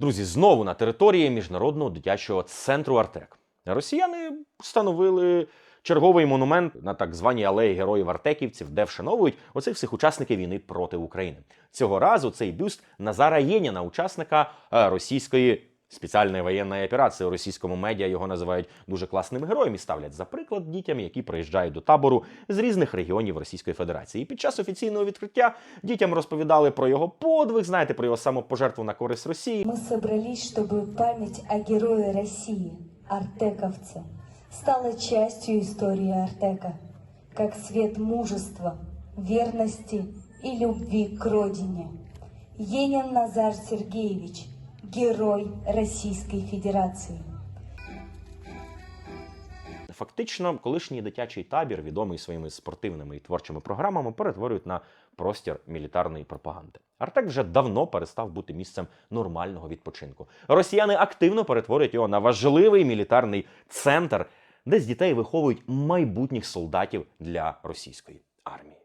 Друзі, знову на території міжнародного дитячого центру Артек. Росіяни встановили черговий монумент на так званій алеї героїв Артеківців, де вшановують оцих всіх учасників війни проти України. Цього разу цей бюст Назара Єніна, учасника е, російської. Спеціальної воєнної операції у російському медіа його називають дуже класним героєм і ставлять за приклад дітям, які приїжджають до табору з різних регіонів Російської Федерації. І під час офіційного відкриття дітям розповідали про його подвиг, знаєте, про його самопожертву на користь Росії. Мы собрались, чтобы память о герое России, артековце, стала частью истории Артека, как свет мужества, верности и любви к родине. Енин Назар Сергеевич, герой Российской Федерации. Фактично, колишній дитячий табір, відомий своїми спортивними і творчими програмами, перетворюють на простір мілітарної пропаганди. Артек вже давно перестав бути місцем нормального відпочинку. Росіяни активно перетворюють його на важливий мілітарний центр, де з дітей виховують майбутніх солдатів для російської армії.